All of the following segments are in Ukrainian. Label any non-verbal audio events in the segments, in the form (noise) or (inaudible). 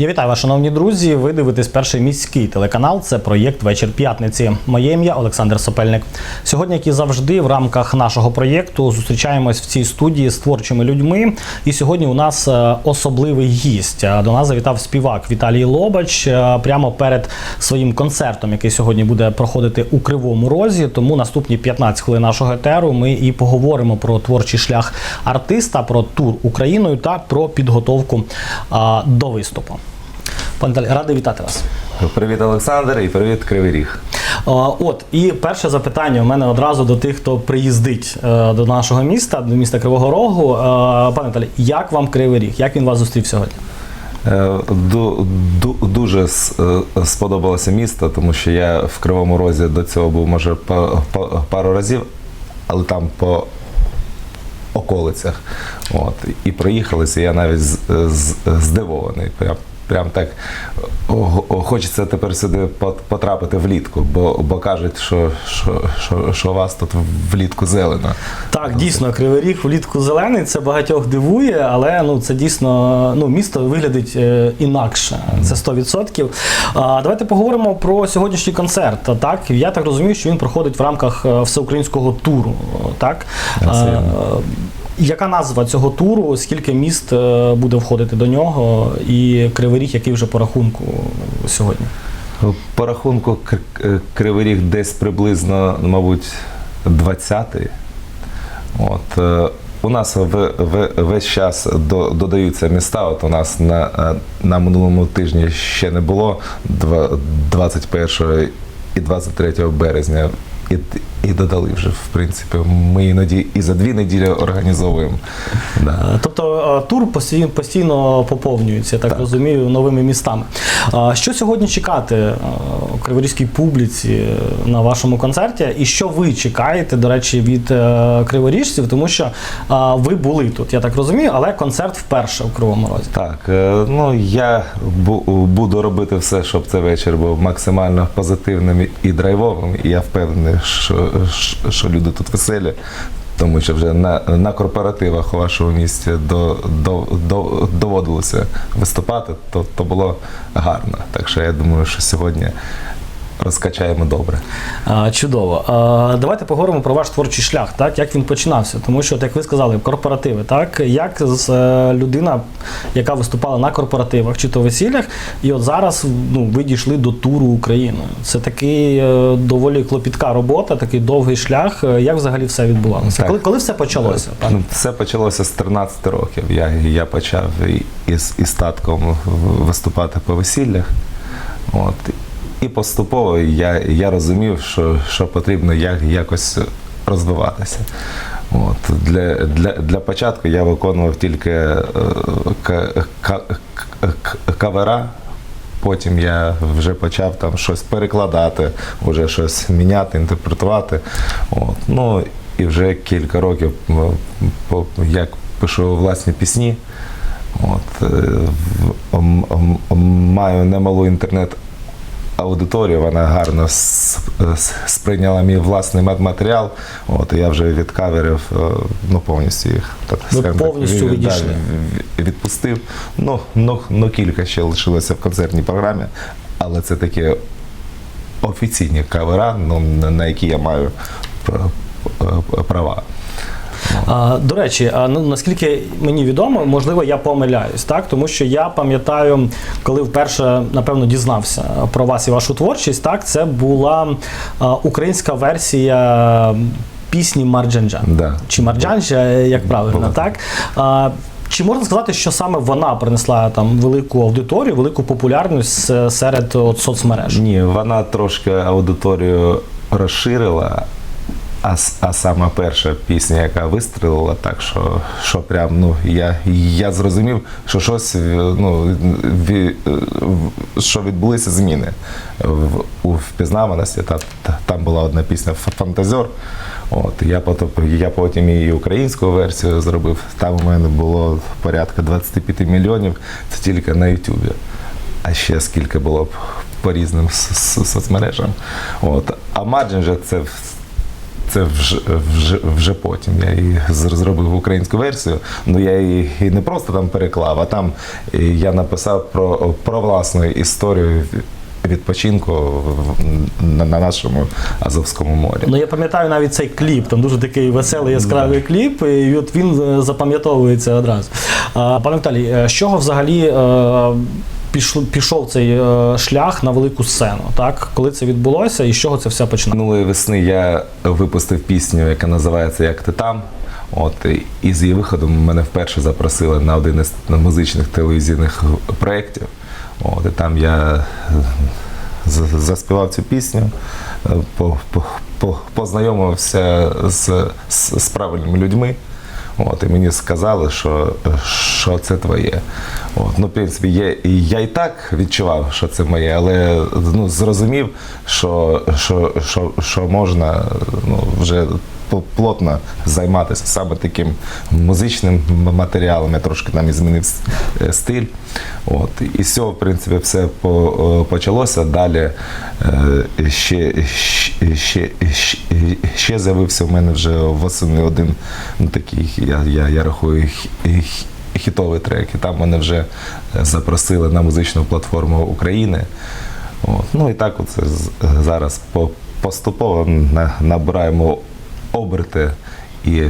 Я вітаю вас, шановні друзі. Ви дивитесь перший міський телеканал. Це проєкт Вечір п'ятниці. Моє ім'я Олександр Сопельник. Сьогодні, як і завжди, в рамках нашого проєкту зустрічаємось в цій студії з творчими людьми. І сьогодні у нас е, особливий гість. Е, До нас завітав співак Віталій Лобач е, прямо перед своїм концертом, який сьогодні буде проходити у Кривому Розі. Тому наступні 15 хвилин нашого етеру ми і поговоримо про творчий шлях артиста, про тур Україною та про підготовку до виступу. Пане Віталій, радий вітати вас. Привіт, Олександр, і привіт, Кривий Ріг. От і перше запитання у мене одразу до тих, хто приїздить е, до нашого міста, до міста Кривого Рогу. Е, Пане Віталій, як вам Кривий Ріг? Як він вас зустрів сьогодні? Е, ду- ду- Дуже сподобалося місто, тому що я в Кривому Розі до цього був може па- па- пару разів, але там по околицях. От. І проїхалися, я навіть здивований. Прям, прям так хочеться тепер сюди пот- потрапити влітку, бо, бо кажуть, що, що, що, що у вас тут влітку зелено. Так, дійсно, Кривий Ріг влітку зелений. Це багатьох дивує, але ну це дійсно ну місто виглядить е, інакше. Це 100%. А, давайте поговоримо про сьогоднішній концерт. Так, я так розумію, що він проходить в рамках е, всеукраїнського туру. Так. А, яка назва цього туру? Скільки міст е, буде входити до нього? І Кривий Ріг, який вже по рахунку сьогодні? По рахунку К- Кривий Ріг десь приблизно, мабуть, 20-й. От, е, у нас в, в, весь час до, додаються міста. От у нас на, е, на минулому тижні ще не було два- 21 і 23 березня. І додали вже, в принципі. Ми іноді і за дві неділі організовуємо. Да. Тобто е, тур постійно, постійно поповнюється, я так, розумію, новими містами. Що сьогодні чекати е, криворізькій публіці е, на вашому концерті? І що ви чекаєте, до речі, від криворіжців? Тому що ви були тут, я так розумію, але концерт вперше у Кривому Розі. Так, ну я бу- буду робити все, щоб цей вечір був максимально позитивним і драйвовим. І я впевнений, що, що- люди тут веселі. Тому що вже на, на корпоративах у вашому місті до, до, до, доводилося виступати, то, то було гарно. Так що я думаю, що сьогодні розкачаємо добре. А, Чудово. А, Давайте поговоримо про ваш творчий шлях, так як він починався. Тому що, як ви сказали, корпоративи, так як з е, людина, яка виступала на корпоративах чи то весіллях, і от зараз ну, ви дійшли до туру Україною. Це такий е, доволі клопітка робота, такий довгий шлях. Е, Як взагалі все відбувалося? Так. Коли, коли все почалося? пане? Ну, Все почалося з 13 років. Я, я почав із, із татком виступати по весіллях. От. І поступово я, я розумів, що, що потрібно як, якось розвиватися. От. Для, для, для початку я виконував тільки е, к- к- кавера. Потім я вже почав там щось перекладати, вже щось міняти, інтерпретувати. От. Ну і вже кілька років як пишу власні пісні. От, е, маю немалу інтернет аудиторію, вона гарно сприйняла мій власний мат- матеріал. От, і я вже від каверів е, ну, повністю їх так, Ви скажімо так, повністю від- відійшли? да, відпустив. Ну, ну, ну кілька ще лишилося в концертній програмі, але це такі офіційні кавера, ну, на- на які я маю е, права. А, До речі, а, ну, наскільки мені відомо, можливо, я помиляюсь, так? Тому що я пам'ятаю, коли вперше, напевно, дізнався про вас і вашу творчість, так, це була а, українська версія пісні Марджанджа. Да. Чи Марджанджа, як правильно, Була. так? А, чи можна сказати, що саме вона принесла там велику аудиторію, велику популярність серед от, соцмереж? Ні, вона трошки аудиторію розширила. А, а сама перша пісня, яка вистрілила, так що, що прям, ну, я, я зрозумів, що щось е, ну, е, що відбулися зміни в, у впізнаваності. Та, та- там була одна пісня «Ф- Фантазер. От, я, потім, я потім і українську версію зробив. Там у мене було порядка 25 мільйонів, це тільки на Ютубі а ще скільки було б по різним соцмережам. От. А Margin же це, це вже, вже, вже потім. Я її зробив українську версію. Ну я її і не просто там переклав, а там я написав про, про власну історію відпочинку на, на нашому Азовському морі. Ну я пам'ятаю навіть цей кліп, там дуже такий веселий яскравий кліп, і от він е, запам'ятовується одразу. А, Пане Віталій, е, з чого взагалі е, пішло- пішов цей е, шлях на велику сцену? Так? Коли це відбулося і з чого це все починалося? Минулої весни я випустив пісню, яка називається Як ти там. От і- з її виходом мене вперше запросили на один із музичних телевізійних проєктів. От, і там я заспівав цю пісню, е, по, по, по, познайомився з, з, з правильними людьми. От, і мені сказали, що, що це твоє. От, ну, в принципі, я, я і так відчував, що це моє, але ну, зрозумів, що, що, що, що можна ну, вже плотно займатися саме таким музичним матеріалом. Я трошки там і змінив е, стиль. От. І з цього, в принципі, все по- почалося. Далі е, ще, ще, ще, ще з'явився в мене вже восени один ну, такий, я, я, я рахую, хі- хі- хітовий трек. І там мене вже запросили на музичну платформу України. От. Ну і так оце зараз по- поступово набираємо оберти і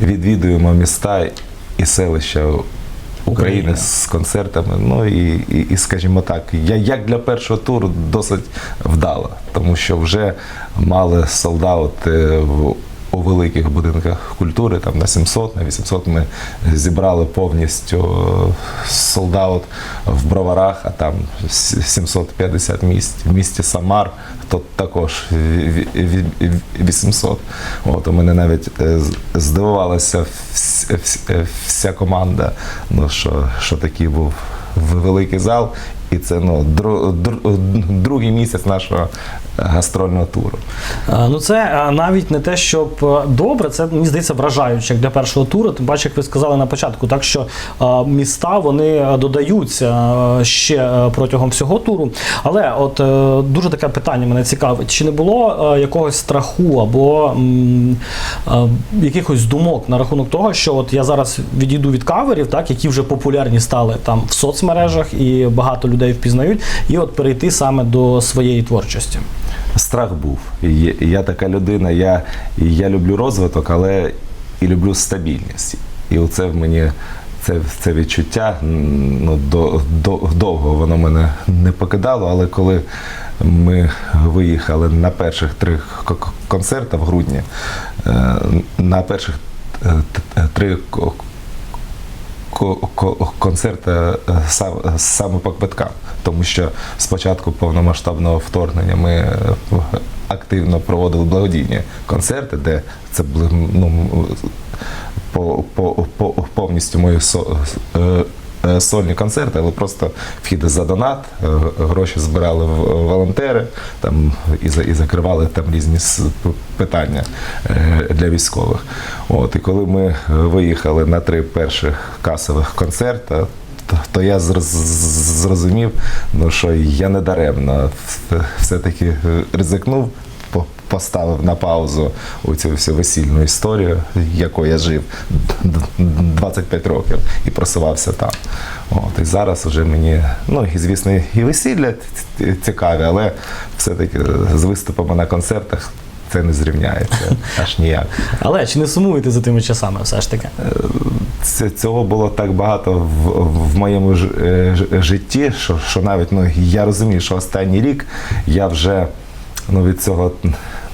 відвідуємо міста і селища України з концертами. Ну і, і, і скажімо так, я як для першого туру досить вдало, тому що вже мали солдат в. У великих будинках культури, там на 700, на 800 ми зібрали повністю солдат в броварах, а там 750 місць. В місті Самар то також ві- ві- ві- 800. От, у мене навіть е, здивувалася вс- вс- вся команда, ну, що, що такий був великий зал. І це ну, дру, дру- другий місяць нашого гастрольного туру. Е, Ну, це е, навіть не те, щоб е, добре, це мені здається вражаюче як для першого туру. Тим паче, як ви сказали на початку, так що е, міста вони е, додаються е, ще е, протягом всього туру. Але от е, дуже таке питання мене цікавить: чи не було е, якогось страху або е, якихось думок на рахунок того, що от я зараз відійду від каверів, так які вже популярні стали там в соцмережах і багато людей впізнають, і от перейти саме до своєї творчості. Страх був. Я така людина, я, я люблю розвиток, але і люблю стабільність. І оце в мені це, це відчуття ну, до, до, довго воно мене не покидало, але коли ми виїхали на перших три концерти в грудні, е, на перших е, три ко- ко- концерти е, сам- саме по квиткам, тому що спочатку повномасштабного вторгнення ми е, активно проводили благодійні концерти, де це були ну, по, по, по, повністю мої со, е, сольні концерти, але просто вхід за донат, е, гроші збирали в- волонтери там, і, за- і закривали там різні питання е, для військових. От, і коли ми виїхали на три перших касових концерти, то, я зроз- зрозумів, ну, що я не даремно все-таки ризикнув, поставив на паузу у цю всю весільну історію, якою я жив д- д- 25 років і просувався там. От, і зараз вже мені, ну і звісно, і весілля цікаві, але все-таки з виступами на концертах це не зрівняється (laughs) аж ніяк. Але чи не сумуєте за тими часами все ж таки? Це, цього було так багато в, в моєму е, ж- житті, що, що навіть ну, я розумію, що останній рік я вже ну, від цього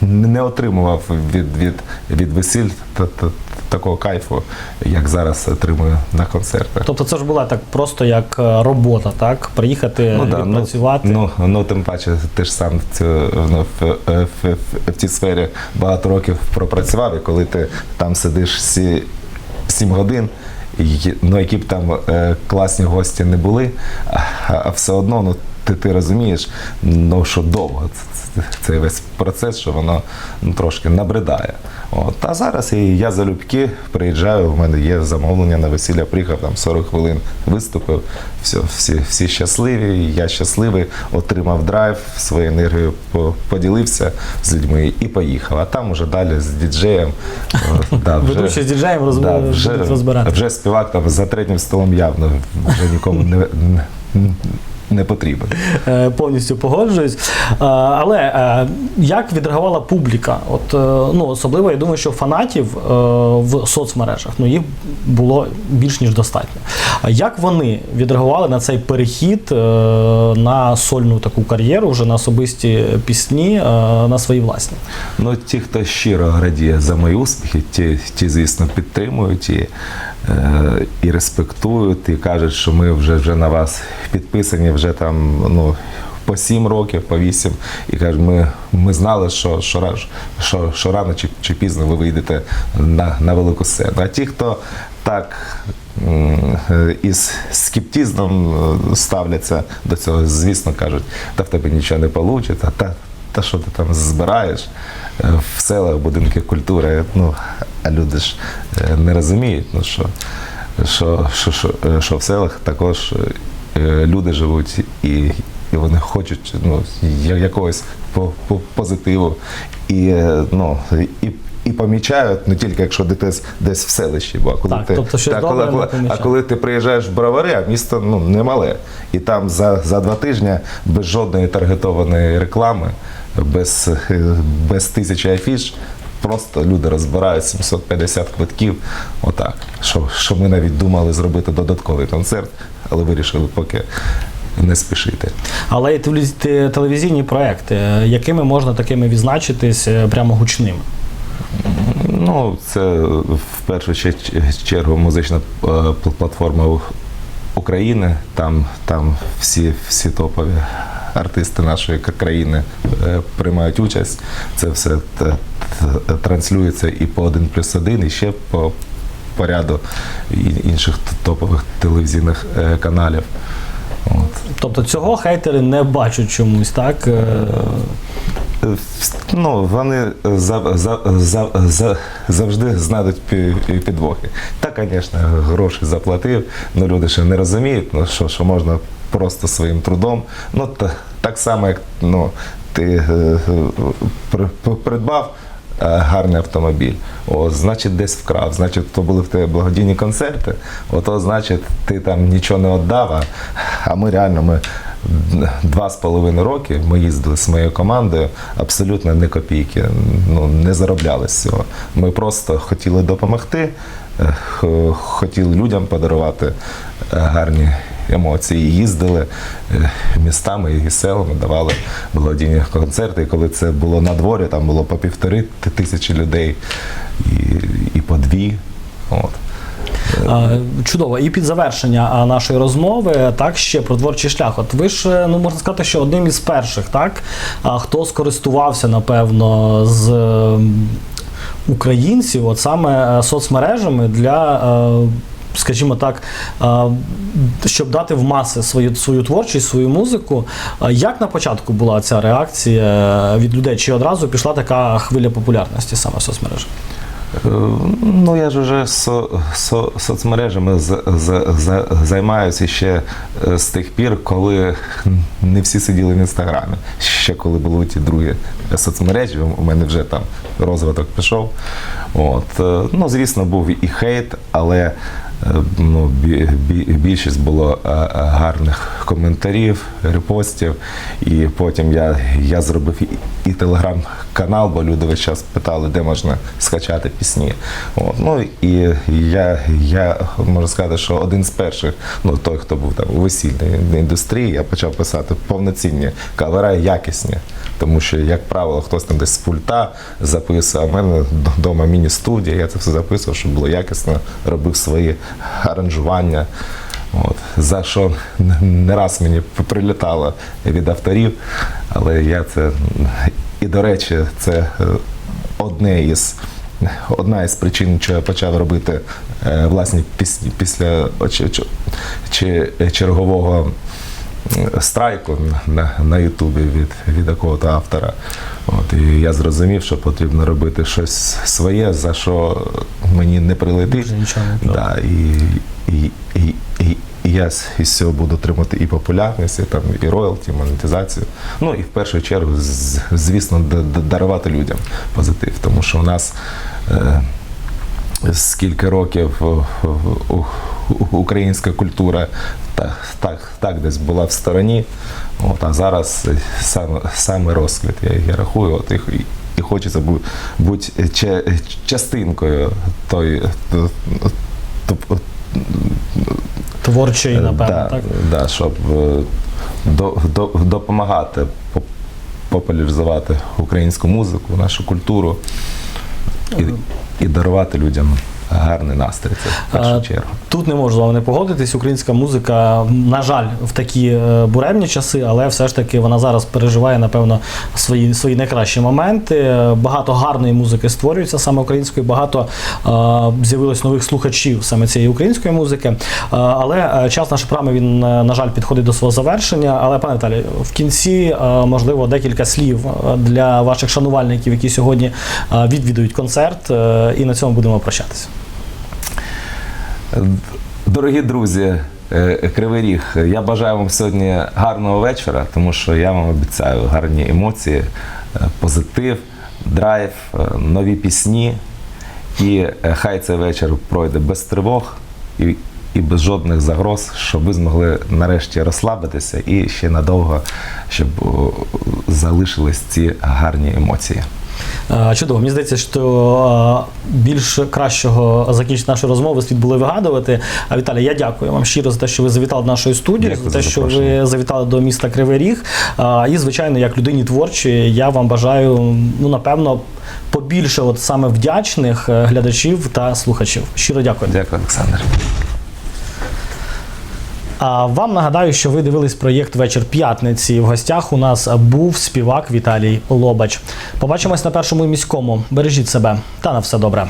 не отримував від, від, від весіль та, та, такого кайфу, як зараз отримую на концертах. Тобто це ж була так просто як е, робота, так? Приїхати, да, ну, відпрацювати. Ну, ну, тим паче, ти ж сам в, цю, ну, в, в, в, в цій сфері багато років пропрацював, і коли ти там сидиш сі, 7 годин, ну, які б там е, класні гості не були, а, а все одно ну, ти, ти розумієш, ну що довго це- це- цей весь процес, що воно ну, трошки набридає. От. А зараз і я залюбки приїжджаю, в мене є замовлення на весілля, приїхав там 40 хвилин виступив, все, всі, всі щасливі, я щасливий, отримав драйв, свою енергію по- поділився з людьми і поїхав. А там уже далі з діджеєм. да, вже- з діджеєм роз... Да, вже, розбирати. вже співак там за третім столом явно вже нікому не, не, потрібен. Е, Повністю погоджуюсь. Е, Але е, як відреагувала публіка? От ну особливо я думаю, що фанатів в соцмережах ну їх було більш ніж достатньо. Як вони відреагували на цей перехід на сольну таку кар'єру, вже на особисті пісні, на свої власні? Ну, ті, хто щиро радіє за мої успіхи, ті, ті звісно, підтримують і, і респектують, і кажуть, що ми вже, вже на вас підписані вже там, ну. По сім років, по вісім, і кажуть, ми, ми знали, що, що, що, що рано чи, чи пізно ви вийдете на, на велику сцену. А ті, хто так е, із скептизмом е, ставляться до цього, звісно, кажуть, та в тебе нічого не вийде, та, та що ти там збираєш Е, в селах, будинки культури. Ну, а люди ж е, не розуміють, ну, що, що, що, що, е, що в селах також люди живуть і, і вони хочуть ну, якогось по, по, позитиву. І, ну, і, і помічають не тільки якщо ти десь, десь в селищі, бо коли Так, ти тобто так, коли, добре коли- а коли ти приїжджаєш в Бровари, а місто ну, не мале. І там за, за два тижні без жодної таргетованої реклами, без, без тисячі афіш. Просто люди розбирають 750 квитків. Отак. Що, що ми навіть думали зробити додатковий концерт, але вирішили поки не спішити. Але і телевізійні проекти, е, якими можна такими відзначитись е, прямо гучними? Ну, це в першу чергу музична е, платформа України. Там, там всі, всі топові артисти нашої країни е, приймають участь. Це все транслюється і по 1 плюс 1, і ще по, по ряду інших топових телевізійних е, каналів. От. Тобто цього хейтери не бачать чомусь, так? Е, Ну, вони за, за, за, за, завжди знайдуть підвохи. Та, звісно, гроші заплатив, але люди ще не розуміють, ну, що, що можна просто своїм трудом. Ну, та, так само, як ну, ти е, при- придбав е, гарний автомобіль, о, значить, десь вкрав, значить, то були в тебе благодійні концерти, ото значить, ти там нічого не віддав, а, ми реально ми два з половиною роки ми їздили з моєю командою абсолютно не копійки, ну не заробляли з цього. Ми просто хотіли допомогти, е, хотіли людям подарувати е, гарні емоції. Їздили е, містами і селами, давали благодійні концерти. І коли це було на дворі, там було по півтори тисячі людей і, і по дві. От. Чудово. І під завершення нашої розмови, так ще про творчий шлях. От ви ж, е, ну можна сказати, що одним із перших, так, хто скористувався, напевно, з українців, от саме е, соцмережами для. Скажімо так, щоб дати в маси свою свою творчість, свою музику. Як на початку була ця реакція від людей? Чи одразу пішла така хвиля популярності саме в соцмережах? Е, Ну, я ж вже со, со, соцмережами з, з, з, займаюся ще е, з тих пір, коли не всі сиділи в інстаграмі. Ще коли були ті другі соцмережі, у мене вже там розвиток пішов. От. е, Ну, звісно, був і хейт, але ну, бі- бі- більшість було е, е, гарних коментарів, репостів. І потім я, я зробив і, телеграм-канал, бо люди весь час питали, де можна скачати пісні. От. Ну і я, я можу сказати, що один з перших, ну той, хто був там у весільній індустрії, я почав писати повноцінні кавера якісні. Тому що, як правило, хтось там десь з пульта записував. У мене вдома міні-студія, я це все записував, щоб було якісно, робив свої аранжування. От. За що не раз мені прилітало від авторів, але я це. І, до речі, це е, одне із. Одна із причин, що я почав робити е, власні пісні після чи- чергового страйку на, на Ютубі від, від такого-то автора. От, і я зрозумів, що потрібно робити щось своє, за що мені не прилетить. Нічого не. Да, і, і, і, і, і я з- із цього буду отримати і популярність, і, там, і роялті, і монетизацію. Ну і в першу чергу, звісно, дарувати людям позитив. Тому що у нас е, скільки років е, у- у- українська культура так, так, так десь була в стороні. От, а зараз саме, саме розквіт, я, я рахую, от, і, і хочеться бу- бути ча- частинкою той, то- то- Творчої, напевно, да, так? Да, щоб е, до, до, допомагати поп- популяризувати українську музику, нашу культуру і, і дарувати людям гарний настрій. Це в першу чергу. Тут не можу з вами не погодитись. Українська музика, на жаль, в такі е, буремні часи, але все ж таки вона зараз переживає, напевно, свої, свої найкращі моменти. Е, Багато гарної музики створюється саме української, багато е, з'явилось нових слухачів саме цієї української музики. Але час нашої програми він, на жаль, підходить до свого завершення. Але, пане Віталій, в кінці, можливо, декілька слів для ваших шанувальників, які сьогодні відвідують концерт, і на цьому будемо прощатися. Дорогі друзі, е, Кривий Ріг, я бажаю вам сьогодні гарного вечора, тому що я вам обіцяю гарні емоції, е, позитив, драйв, е, нові пісні. І хай цей вечір пройде без тривог і, і без жодних загроз, щоб ви змогли нарешті розслабитися і ще надовго, щоб залишились ці гарні емоції. Е, Чудово, мені здається, що е, більш кращого закінчити нашу розмову слід було вигадувати. А Віталій, я дякую вам щиро за те, що ви завітали до нашої студії, Дякую за те, що ви завітали до міста Кривий Ріг. І, звичайно, як людині творчої, я вам бажаю, ну напевно, побільше от саме вдячних е, глядачів та слухачів. Щиро дякую. Дякую, Олександр. А вам нагадаю, що ви дивились проєкт Вечір п'ятниці. В гостях у нас був співак Віталій Лобач. Побачимось на першому міському. Бережіть себе та на все добре.